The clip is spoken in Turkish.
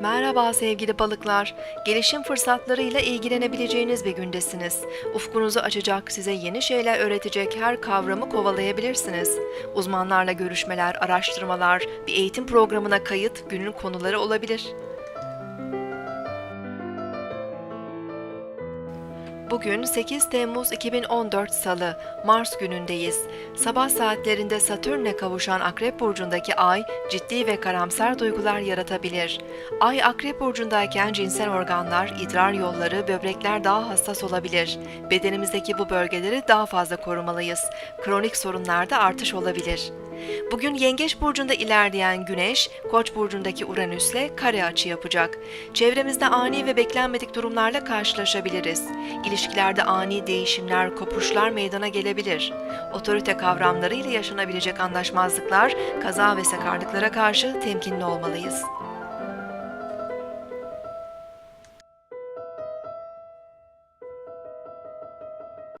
Merhaba sevgili balıklar. Gelişim fırsatlarıyla ilgilenebileceğiniz bir gündesiniz. Ufkunuzu açacak, size yeni şeyler öğretecek her kavramı kovalayabilirsiniz. Uzmanlarla görüşmeler, araştırmalar, bir eğitim programına kayıt günün konuları olabilir. Bugün 8 Temmuz 2014 Salı, Mars günündeyiz. Sabah saatlerinde Satürn'le kavuşan Akrep Burcu'ndaki Ay, ciddi ve karamsar duygular yaratabilir. Ay Akrep Burcu'ndayken cinsel organlar, idrar yolları, böbrekler daha hassas olabilir. Bedenimizdeki bu bölgeleri daha fazla korumalıyız. Kronik sorunlarda artış olabilir. Bugün Yengeç burcunda ilerleyen Güneş, Koç burcundaki Uranüs'le kare açı yapacak. Çevremizde ani ve beklenmedik durumlarla karşılaşabiliriz. İlişkilerde ani değişimler, kopuşlar meydana gelebilir. Otorite kavramlarıyla yaşanabilecek anlaşmazlıklar, kaza ve sakarlıklara karşı temkinli olmalıyız.